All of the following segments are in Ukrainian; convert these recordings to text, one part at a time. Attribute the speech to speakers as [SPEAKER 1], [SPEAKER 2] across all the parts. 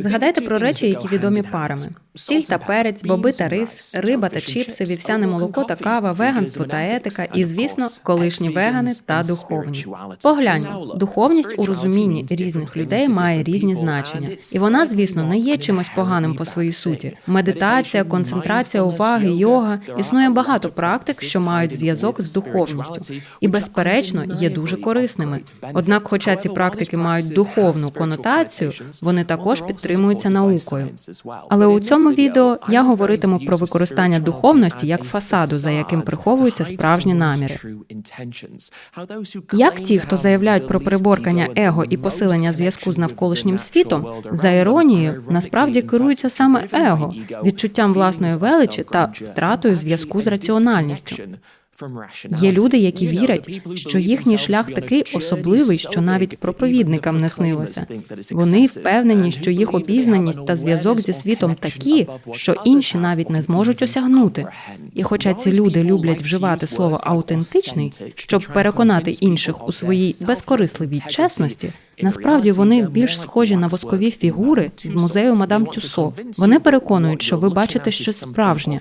[SPEAKER 1] Згадайте про речі, які відомі парами: сіль та перець, боби та рис, риба та чіпси, вівсяне молоко та кава, веганство та етика, і, звісно, колишні вегани та духовність. Погляньмо, духовність у розумінні різних людей має різні значення, і вона, звісно, не є чимось поганим по своїй суті. Медитація, концентрація уваги, йога існує багато практик, що мають зв'язок з духовністю, і, безперечно, є дуже корисними. Однак, хоча ці практики мають духовну конотацію, вони також підтримуються наукою. Але у цьому відео я говоритиму про використання духовності як фасаду, за яким приховуються справжні наміри. Як ті, хто заявляють про переборкання его і посилення зв'язку з навколишнім світом, за іронією, насправді керуються саме его, відчуттям власної величі та втратою зв'язку з раціональністю. Є люди, які вірять, що їхній шлях такий особливий, що навіть проповідникам не снилося. Вони впевнені, що їх обізнаність та зв'язок зі світом такі, що інші навіть не зможуть осягнути. І хоча ці люди люблять вживати слово аутентичний, щоб переконати інших у своїй безкорисливій чесності. Насправді вони більш схожі на воскові фігури з музею мадам Тюсо. Вони переконують, що ви бачите щось справжнє,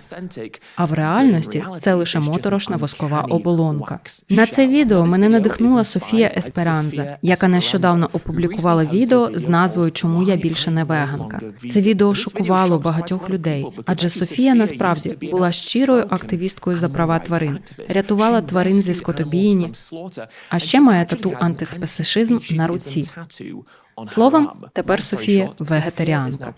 [SPEAKER 1] а в реальності це лише моторошна воскова оболонка. На це відео мене надихнула Софія Есперанза, яка нещодавно опублікувала відео з назвою Чому я більше не веганка. Це відео шокувало багатьох людей, адже Софія насправді була щирою активісткою за права тварин, рятувала тварин зі скотобійні, а ще має тату антиспецишизм на руці. Словом, тепер Софія вегетаріанка.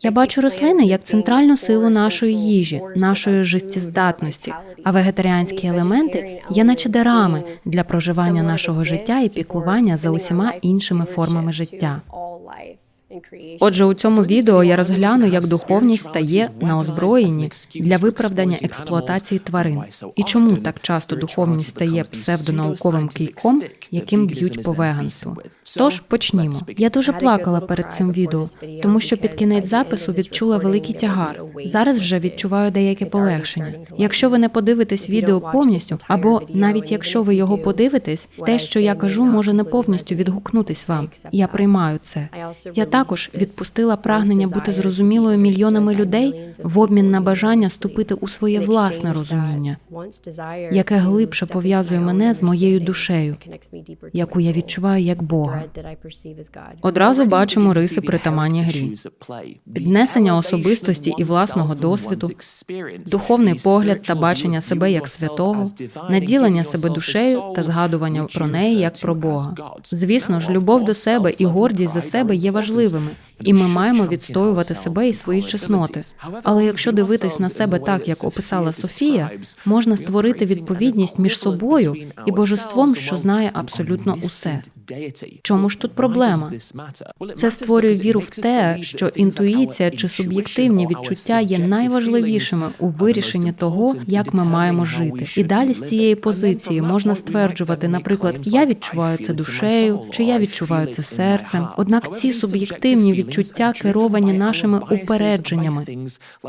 [SPEAKER 1] Я бачу рослини як центральну силу нашої їжі, нашої життєздатності, а вегетаріанські елементи є наче дарами для проживання нашого життя і піклування за усіма іншими формами життя. Отже, у цьому відео я розгляну, як духовність стає на озброєнні для виправдання експлуатації тварин, і чому так часто духовність стає псевдонауковим кийком, яким б'ють по веганству. Тож почнімо. Я дуже плакала перед цим відео, тому що під кінець запису відчула великий тягар. Зараз вже відчуваю деяке полегшення. Якщо ви не подивитесь відео повністю, або навіть якщо ви його подивитесь, те, що я кажу, може не повністю відгукнутись вам. Я приймаю це. Я також відпустила прагнення бути зрозумілою мільйонами людей в обмін на бажання ступити у своє власне розуміння, яке глибше пов'язує мене з моєю душею, яку я відчуваю як Бога. Одразу бачимо риси притаманні грі, піднесення особистості і власного досвіду, духовний погляд та бачення себе як святого, наділення себе душею та згадування про неї як про Бога. Звісно ж, любов до себе і гордість за себе є важливими. government. І ми маємо відстоювати себе і свої чесноти. Але якщо дивитись на себе так, як описала Софія, можна створити відповідність між собою і божеством, що знає абсолютно усе. Чому ж тут проблема? Це створює віру в те, що інтуїція чи суб'єктивні відчуття є найважливішими у вирішенні того, як ми маємо жити. І далі з цієї позиції можна стверджувати, наприклад, я відчуваю це душею, чи я відчуваю це серцем. Однак ці суб'єктивні відчуття керовані нашими упередженнями.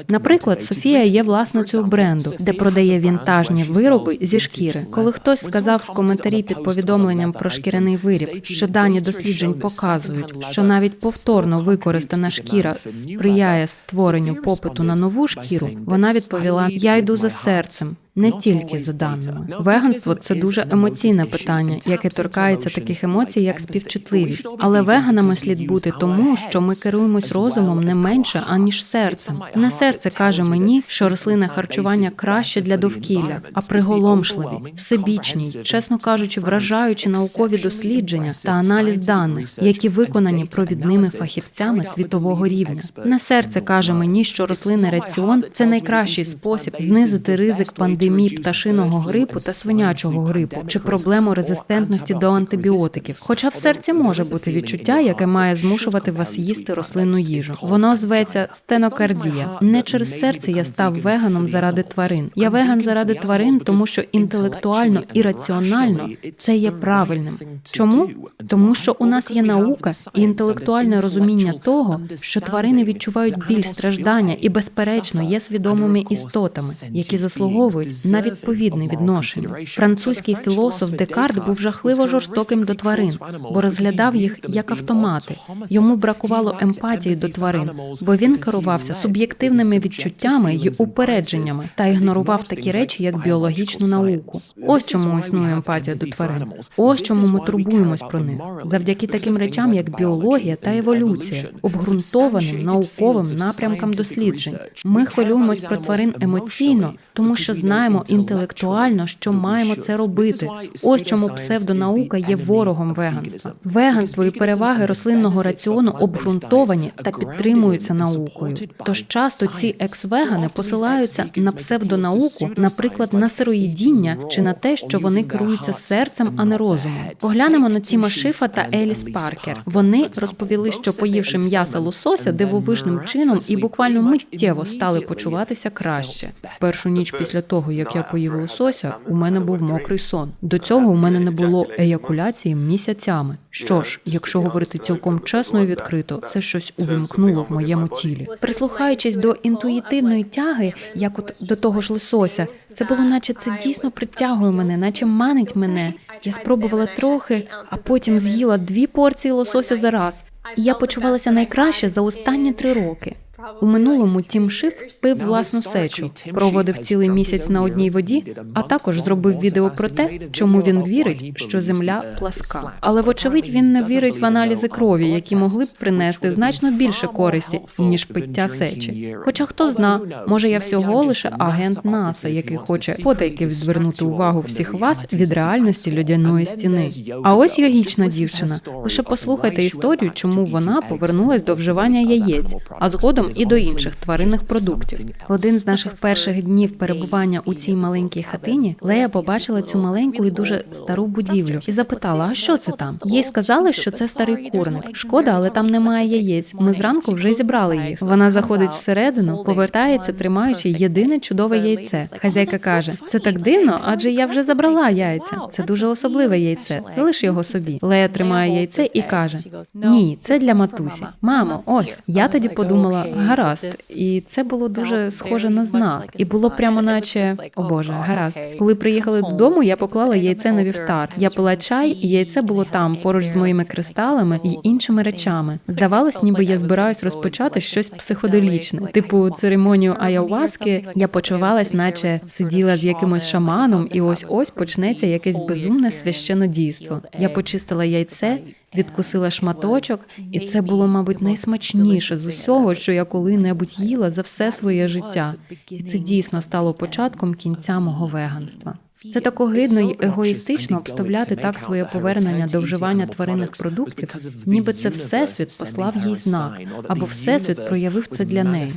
[SPEAKER 1] Наприклад, Софія є власницею бренду, де продає вінтажні вироби зі шкіри. Коли хтось сказав в коментарі під повідомленням про шкіряний виріб, що дані досліджень показують, що навіть повторно використана шкіра сприяє створенню попиту на нову шкіру, вона відповіла: Я йду за серцем. Не тільки за даними веганство це дуже емоційне питання, яке торкається таких емоцій, як співчутливість. Але веганами слід бути тому, що ми керуємось розумом не менше аніж серцем. Не серце каже мені, що рослинне харчування краще для довкілля, а приголомшливі, всебічні, чесно кажучи, вражаючи наукові дослідження та аналіз даних, які виконані провідними фахівцями світового рівня. Не серце каже мені, що рослинний раціон це найкращий спосіб знизити ризик пандемії епідемій пташиного грипу та свинячого грипу чи проблему резистентності до антибіотиків. Хоча в серці може бути відчуття, яке має змушувати вас їсти рослинну їжу. Воно зветься стенокардія. Не через серце я став веганом заради тварин. Я веган заради тварин, тому що інтелектуально і раціонально це є правильним. Чому? Тому що у нас є наука і інтелектуальне розуміння того, що тварини відчувають біль страждання і, безперечно, є свідомими істотами, які заслуговують на відповідне відношення. Французький філософ Декарт був жахливо жорстоким до тварин, бо розглядав їх як автомати. Йому бракувало емпатії до тварин, бо він керувався суб'єктивними відчуттями й упередженнями та ігнорував такі речі, як біологічну науку. Ось чому існує емпатія до тварин. Ось чому ми турбуємось про них завдяки таким речам, як біологія та еволюція, обґрунтованим науковим напрямкам досліджень. Ми хвилюємось про тварин емоційно, тому що знаємо інтелектуально, що маємо це робити. Ось чому псевдонаука є ворогом веганства. Веганство і переваги рослинного раціону обґрунтовані та підтримуються наукою. Тож часто ці екс-вегани посилаються на псевдонауку, наприклад, на сироїдіння чи на те, що вони керуються серцем, а не розумом. Поглянемо на Тіма Шифа та Еліс Паркер. Вони розповіли, що поївши м'яса лосося дивовижним чином і буквально миттєво стали почуватися краще. В першу ніч після того, як я поїв лосося, у мене був мокрий сон. До цього у мене не було еякуляції місяцями. Що ж, якщо говорити цілком чесно і відкрито, це щось увімкнуло в моєму тілі. Прислухаючись до інтуїтивної тяги, як от до того ж лосося, це було, наче це дійсно притягує мене, наче манить мене. Я спробувала трохи, а потім з'їла дві порції лосося за раз. І я почувалася найкраще за останні три роки. У минулому Тім Шиф пив власну сечу, проводив цілий місяць на одній воді, а також зробив відео про те, чому він вірить, що земля пласка. Але вочевидь він не вірить в аналізи крові, які могли б принести значно більше користі ніж пиття сечі. Хоча хто зна, може я всього лише агент НАСА, який хоче потайки відвернути увагу всіх вас від реальності льодяної стіни. А ось йогічна дівчина. Лише послухайте історію, чому вона повернулась до вживання яєць, а згодом і до інших тваринних продуктів. В один з наших перших днів перебування у цій маленькій хатині Лея побачила цю маленьку і дуже стару будівлю і запитала: а що це там? Їй сказали, що це старий курник. Шкода, але там немає яєць. Ми зранку вже зібрали їх. Вона заходить всередину, повертається, тримаючи єдине чудове яйце. Хазяйка каже: це так дивно, адже я вже забрала яйця. Це дуже особливе яйце. Залиш його собі. Лея тримає яйце і каже: Ні, це для матусі. Мамо, ось я тоді подумала гаразд, і це було дуже схоже на знак. І було прямо, наче о Боже, гаразд. Коли приїхали додому, я поклала яйце на вівтар. Я пила чай, і яйце було там поруч з моїми кристалами і іншими речами. Здавалось, ніби я збираюсь розпочати щось психоделічне, типу церемонію айаваски. Я почувалась, наче сиділа з якимось шаманом, і ось ось почнеться якесь безумне священодійство. Я почистила яйце. Відкусила шматочок, і це було, мабуть, найсмачніше з усього, що я коли-небудь їла за все своє життя. І це дійсно стало початком кінця мого веганства. Це так огидно й егоїстично обставляти так своє повернення до вживання тваринних продуктів, ніби це всесвіт послав їй знак, або всесвіт проявив це для неї.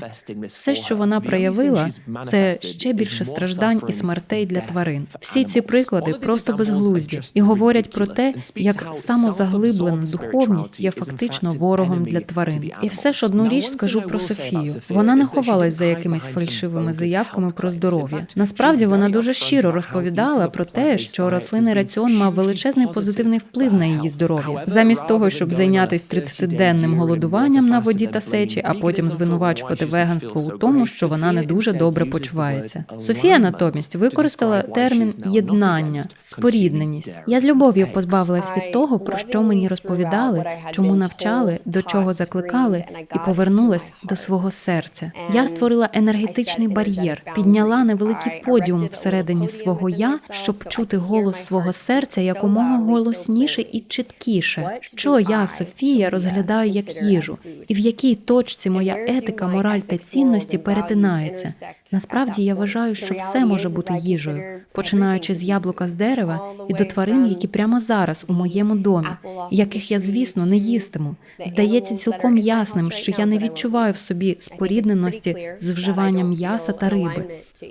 [SPEAKER 1] Все, що вона проявила, це ще більше страждань і смертей для тварин. Всі ці приклади просто безглузді і говорять про те, як самозаглиблена духовність є фактично ворогом для тварин. І все ж одну річ скажу про Софію. Вона не ховалась за якимись фальшивими заявками про здоров'я. Насправді вона дуже щиро розповідала розповідала про те, що рослинний раціон мав величезний позитивний вплив на її здоров'я, замість того, щоб зайнятися 30-денним голодуванням на воді та сечі, а потім звинувачувати веганство у тому, що вона не дуже добре почувається. Софія натомість використала термін єднання, спорідненість. Я з любов'ю позбавилась від того, про що мені розповідали, чому навчали, до чого закликали, і повернулась до свого серця. Я створила енергетичний бар'єр, підняла невеликий подіум всередині свого я щоб чути голос свого серця якомога голосніше і чіткіше, що я, Софія, розглядаю як їжу, і в якій точці моя етика, мораль та цінності перетинаються. Насправді я вважаю, що все може бути їжею, починаючи з яблука з дерева і до тварин, які прямо зараз у моєму домі, яких я, звісно, не їстиму. Здається цілком ясним, що я не відчуваю в собі спорідненості з вживанням м'яса та риби.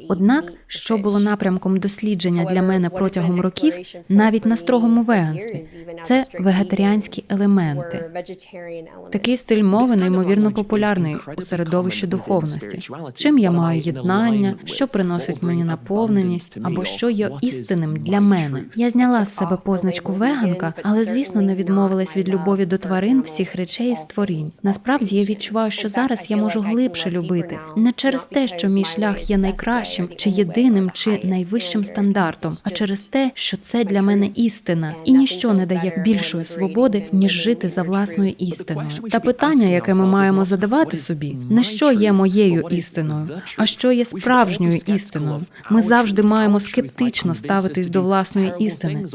[SPEAKER 1] Однак, що було напрямком дослідження, дослідження для мене протягом років, навіть на строгому веганстві, це вегетаріанські елементи. Такий стиль мови неймовірно популярний у середовищі духовності. З чим я маю єднання, що приносить мені наповненість, або що є істинним для мене. Я зняла з себе позначку веганка, але звісно не відмовилась від любові до тварин, всіх речей і створінь. Насправді я відчуваю, що зараз я можу глибше любити не через те, що мій шлях є найкращим, чи єдиним, чи найвищим стандартом, а через те, що це для мене істина, і ніщо не дає більшої свободи, ніж жити за власною істиною. Та питання, яке ми маємо задавати собі, не що є моєю істиною, а що є справжньою істиною. Ми завжди маємо скептично ставитись до власної істини.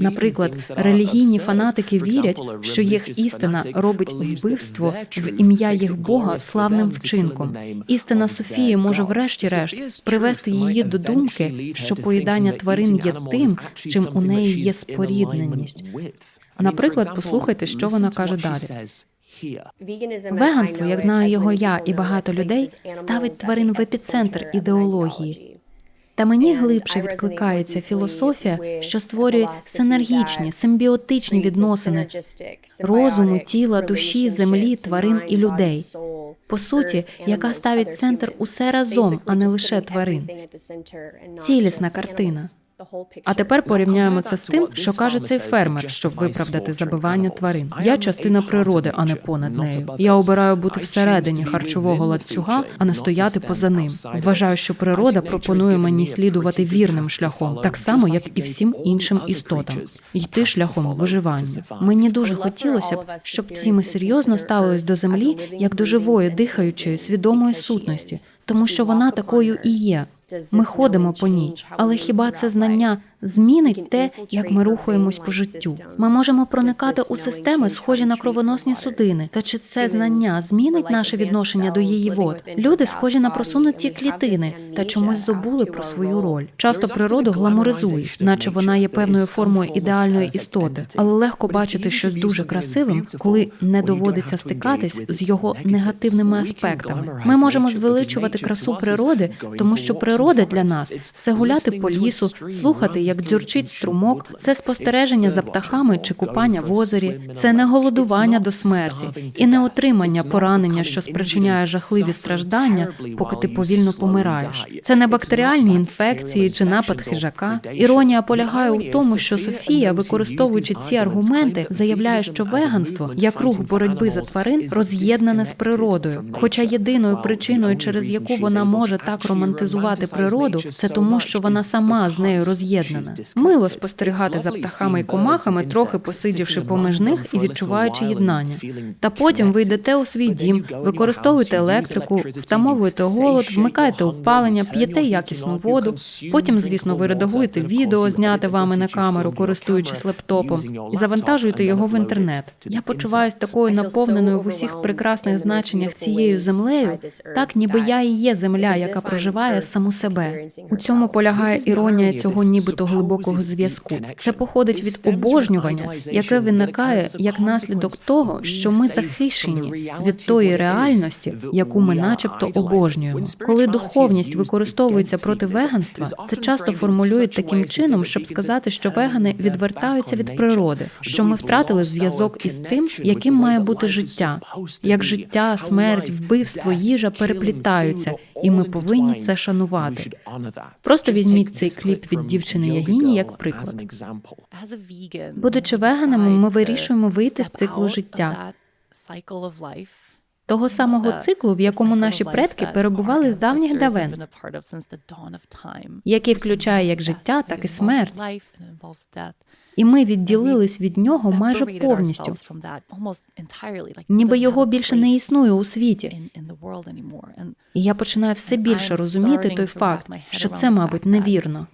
[SPEAKER 1] Наприклад, релігійні фанатики вірять, що їх істина робить вбивство в ім'я їх Бога славним вчинком. Істина Софії може, врешті-решт, привести її до думки, що поїдання тварин є тим, з чим у неї є спорідненість. Наприклад, послухайте, що вона каже далі.
[SPEAKER 2] Веганство, як знаю його я і багато людей, ставить тварин в епіцентр ідеології.
[SPEAKER 1] Та мені глибше відкликається філософія, що створює синергічні, симбіотичні відносини розуму, тіла, душі, землі, тварин і людей. По суті, яка ставить центр усе разом, а не лише тварин. Цілісна картина. А тепер порівняємо це з тим, що каже цей фермер, щоб виправдати забивання тварин. Я частина природи, а не понад нею. Я обираю бути всередині харчового ланцюга, а не стояти поза ним. Вважаю, що природа пропонує мені слідувати вірним шляхом, так само як і всім іншим істотам, йти шляхом виживання. Мені дуже хотілося б, щоб всі ми серйозно ставились до землі як до живої, дихаючої, свідомої сутності, тому що вона такою і є. Ми ходимо по ній, але хіба це знання змінить те, як ми рухаємось по життю? Ми можемо проникати у системи, схожі на кровоносні судини. Та чи це знання змінить наше відношення до її вод? Люди схожі на просунуті клітини та чомусь забули про свою роль. Часто природу гламуризують, наче вона є певною формою ідеальної істоти, але легко бачити щось дуже красивим, коли не доводиться стикатись з його негативними аспектами. Ми можемо звеличувати красу природи, тому що природа для нас це гуляти по лісу, слухати, як дзюрчить струмок, це спостереження за птахами чи купання в озері, це не голодування до смерті і не отримання поранення, що спричиняє жахливі страждання, поки ти повільно помираєш. Це не бактеріальні інфекції чи напад хижака. Іронія полягає у тому, що Софія, використовуючи ці аргументи, заявляє, що веганство як рух боротьби за тварин роз'єднане з природою. Хоча єдиною причиною, через яку вона може так романтизувати природу, це тому, що вона сама з нею роз'єднана. Мило спостерігати за птахами і комахами, трохи посидівши поміж них і відчуваючи єднання. Та потім ви йдете у свій дім, використовуєте електрику, втамовуєте голод, вмикаєте опалення, п'єте якісну воду. Потім, звісно, ви редагуєте відео, зняте вами на камеру, користуючись лептопом, і завантажуєте його в інтернет. Я почуваюсь такою наповненою в усіх прекрасних значеннях цією землею, так ніби я і є земля, яка проживає саму себе. У цьому полягає іронія цього нібито глибокого зв'язку. Це походить від обожнювання, яке виникає як наслідок того, що ми захищені від тої реальності, яку ми, начебто, обожнюємо. Коли духовність використовується проти веганства, це часто формулюють таким чином, щоб сказати, що вегани відвертаються від природи, що ми втратили зв'язок із тим, яким має бути життя, як життя, смерть, вбивство, їжа переплітаються, і ми повинні це шанувати. Просто візьміть цей кліп від дівчини Ягіні як приклад.
[SPEAKER 3] Будучи веганами, ми вирішуємо вийти з циклу життя.
[SPEAKER 1] Того самого циклу, в якому наші предки перебували з давніх давен, який включає як життя, так і смерть. І ми відділились від нього майже повністю, ніби його більше не існує у світі. І я починаю все більше розуміти той факт, що це, мабуть, невірно.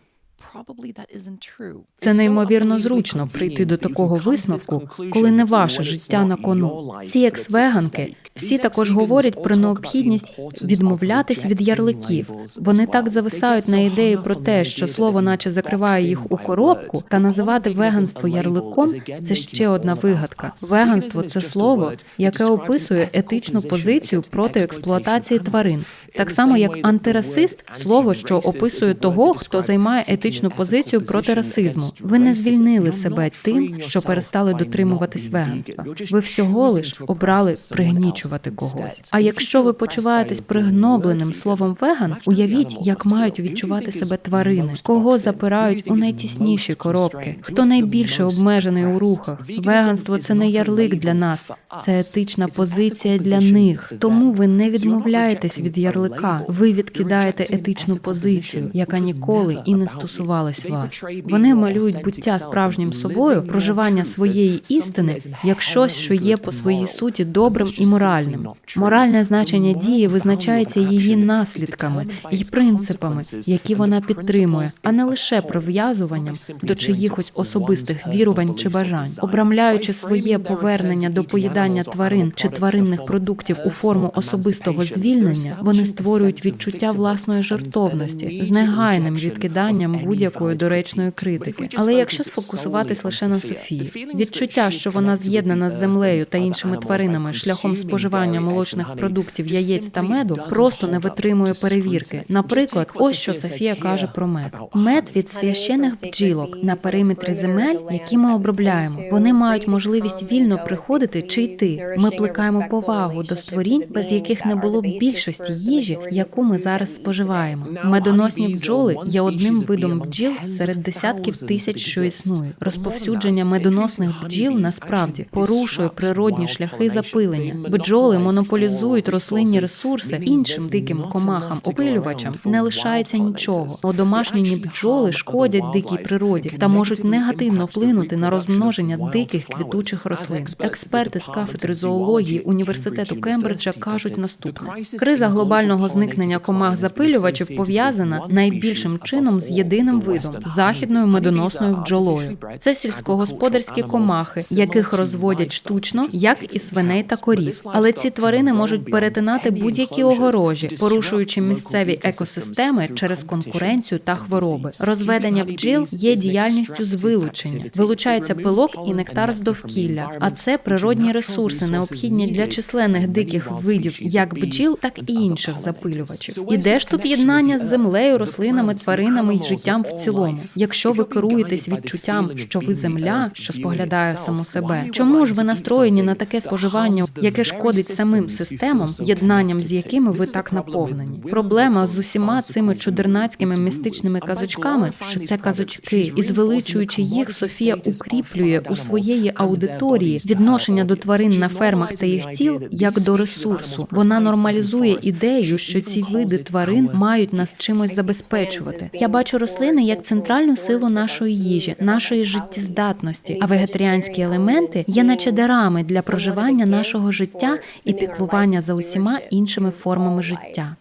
[SPEAKER 1] Це неймовірно зручно прийти до такого висновку, коли не ваше життя на кону. Ці екс-веганки всі також говорять про необхідність відмовлятись від ярликів. Вони так зависають на ідеї про те, що слово, наче закриває їх у коробку, та називати веганство ярликом це ще одна вигадка. Веганство це слово, яке описує етичну позицію проти експлуатації тварин, так само як антирасист слово, що описує того, хто займає етичну позицію проти расизму. Ви не звільнили себе тим, що перестали дотримуватись веганства. Ви всього лиш обрали пригнічувати когось. А якщо ви почуваєтесь пригнобленим словом веган, уявіть, як мають відчувати себе тварини, кого запирають у найтісніші коробки, хто найбільше обмежений у рухах. Веганство це не ярлик для нас, це етична позиція для них. Тому ви не відмовляєтесь від ярлика. Ви відкидаєте етичну позицію, яка ніколи і не стосувалась вас. Вони малюють буття справжнім собою, проживання своєї істини як щось, що є по своїй суті добрим і моральним. Моральне значення дії визначається її наслідками і принципами, які вона підтримує, а не лише прив'язуванням до чиїхось особистих вірувань чи бажань, обрамляючи своє повернення до поїдання тварин чи тваринних продуктів у форму особистого звільнення, вони створюють відчуття власної жертовності з негайним відкиданням будь-якої доречної критики. Але якщо сфокусуватись лише на Софії, відчуття, що вона з'єднана з землею та іншими тваринами шляхом споживання молочних продуктів, яєць та меду, просто не витримує перевірки. Наприклад, ось що Софія каже про мед. Мед від священих бджілок на периметрі земель, які ми обробляємо. Вони мають можливість вільно приходити чи йти. Ми плекаємо повагу до створінь, без яких не було б більшості їжі, яку ми зараз споживаємо. Медоносні бджоли є одним видом бджіл серед десятків тисяч, що існують. Розповсюдження медоносних бджіл насправді порушує природні шляхи запилення. Бджоли монополізують рослинні ресурси іншим диким комахам, опилювачам. Не лишається нічого. Одомашнені бджоли шкодять дикій природі та можуть негативно вплинути на розмноження диких квітучих рослин. Експерти з кафедри зоології університету Кембриджа кажуть наступне: криза глобального зникнення комах запилювачів пов'язана найбільшим чином з єдиним видом західною медоносною бджолою. Це сільськогосподарські комахи, яких розводять штучно, як і свиней та корів. Але ці тварини можуть перетинати будь-які огорожі, порушуючи місцеві екосистеми через конкуренцію та хвороби. Розведення бджіл є діяльністю з вилучення. Вилучається пилок і нектар з довкілля, а це природні ресурси, необхідні для численних диких видів, як бджіл, так і інших запилювачів. І де ж тут єднання з землею, рослинами, тваринами і життям в цілому? Якщо ви керуєтесь відчуттям, що ви земля, що споглядає саму себе, чому ж ви настроєні на таке споживання, яке шкодить самим системам, єднанням з якими ви так наповнені? Проблема з усіма цими чудернацькими містичними казочками, що це казочки, і звеличуючи їх, Софія укріплює у своєї аудиторії відношення до тварин на фермах та їх тіл як до ресурсу. Вона нормалізує ідею, що ці види тварин мають нас чимось забезпечувати. Я бачу рослини як центральну силу нашої їжі, нашої життєздатності, а вегетаріанські елементи є наче дарами для проживання нашого життя і піклування за усіма іншими формами життя.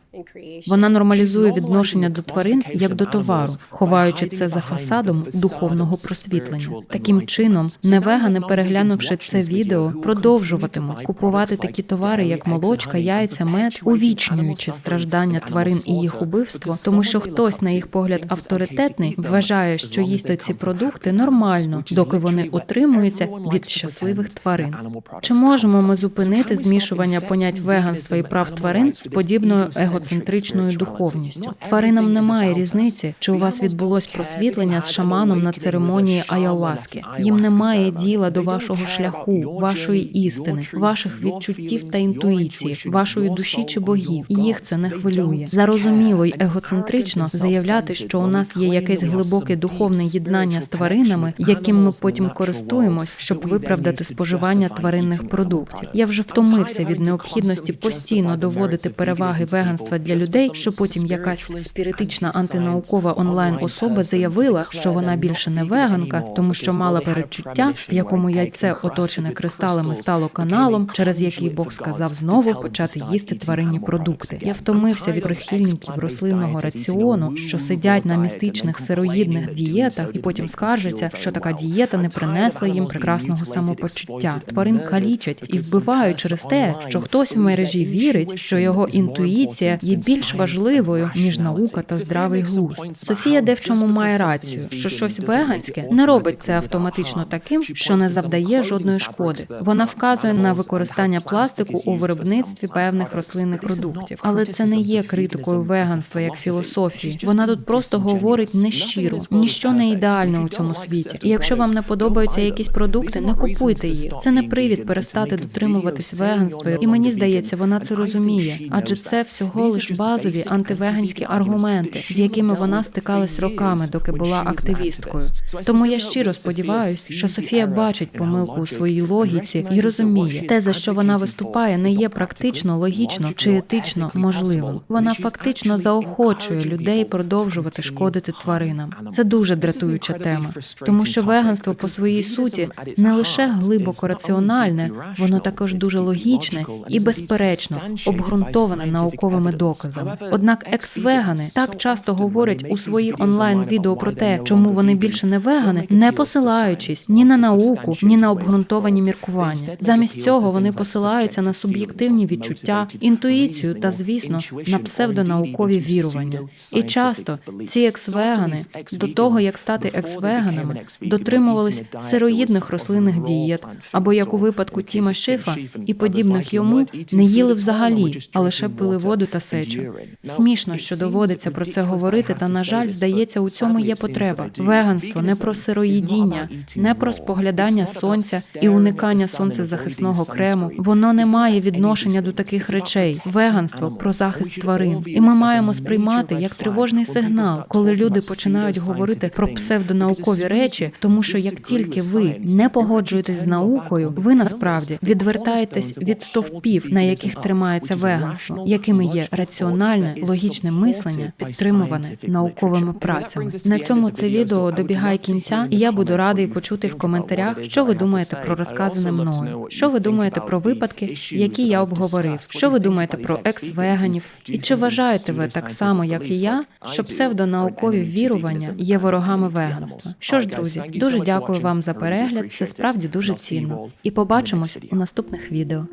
[SPEAKER 1] Вона нормалізує відношення до тварин як до товару, ховаючи це за фасадом духовного просвітлення. Таким чином, невегани, переглянувши це відео, продовжуватимуть купувати такі товари, як молочка, яйця, мед, увічнюючи страждання тварин і їх убивство, тому що хтось, на їх погляд, авторитетний, вважає, що їсти ці продукти нормально, доки вони утримуються від щасливих тварин. Чи можемо ми зупинити змішування понять веганства і прав тварин з подібною егоцентричною духовністю? Тваринам немає різниці, чи у вас відбулось просвітлення з шаманом на церемонії Айаваски. Їм немає діла до вашого шляху, вашої істини, ваших відчуттів та інтуїції, вашої душі чи богів. Їх це не хвилює. Зарозуміло й егоцентрично заявляти, що у нас є якесь глибоке духовне єднання з тваринами, яким ми потім користуємось, щоб виправдати споживання тваринних продуктів. Я вже втомився від необхідності постійно доводити переваги веганства для людей, що потім якась спіритична антинаукова онлайн особа заявила, що вона більше не веганка, тому що мала передчуття, в якому яйце оточене кристалами стало каналом, через який Бог сказав знову почати їсти тваринні продукти. Я втомився від прихильників рослинного раціону, що сидять на містичних сироїдних дієтах, і потім скаржаться, що така дієта не принесла їм прекрасного самопочуття. Тварин калічать і вбивають через те, що хтось в мережі вірить, що його інтуїція є більш важливою ніж наука та здравий глузд. Софія де в чому має рацію, що щось веганське не робить це автоматично таким, що не завдає жодної шкоди. Вона вказує на використання пластику у виробництві певних рослинних продуктів, але це не є критикою веганства як філософії. Вона тут просто говорить нещиро, ніщо не ідеальне у цьому світі. І якщо вам не подобаються якісь продукти, не купуйте їх. Це не привід перестати дотримуватись веганства. І мені здається, вона це розуміє, адже це всього лиш базові антивеганські аргументи, з якими вона стикалась роками, доки була активісткою. Тому я щиро сподіваюся, що Софія бачить помилку у своїй логіці і розуміє, те, за що вона виступає, не є практично, логічно чи етично можливим. Вона фактично заохочує людей продовжувати шкодити тваринам. Це дуже дратуюча тема, тому що веганство по своїй суті не лише глибоко раціональне, воно також дуже логічне і безперечно обґрунтоване науковими доказами. Однак екс-вегани так часто говорять у своїх онлайн відео про те, чому вони більше не вегани, не посилаючись ні на науку, ні на обґрунтовані міркування. Замість цього вони посилаються на суб'єктивні відчуття, інтуїцію та, звісно, на псевдонаукові вірування. І часто ці екс-вегани до того, як стати екс-веганами, дотримувались сироїдних рослинних дієт, або як у випадку Тіма Шифа і подібних йому не їли взагалі, а лише пили воду та сечу. Смішно, що доводиться про це говорити, та на жаль, здається, у цьому є потреба. Веганство не про сироїдіння, не про споглядання сонця і уникання сонцезахисного крему. Воно не має відношення до таких речей. Веганство про захист тварин, і ми маємо сприймати як тривожний сигнал, коли люди починають говорити про псевдонаукові речі, тому що як тільки ви не погоджуєтесь з наукою, ви насправді відвертаєтесь від стовпів, на яких тримається веганство, якими є раціональне, логічне мислення, підтримуване науковими працями. На цьому це відео добігає кінця, і я буду радий почути в коментарях, що ви думаєте про розказане мною. Що ви думаєте про випадки, які я обговорив? Що ви думаєте про екс-веганів? І чи вважаєте ви так само, як і я, що псевдонаукові вірування є ворогами веганства? Що ж, друзі, дуже дякую вам за перегляд. Це справді дуже цінно. І побачимось у наступних відео.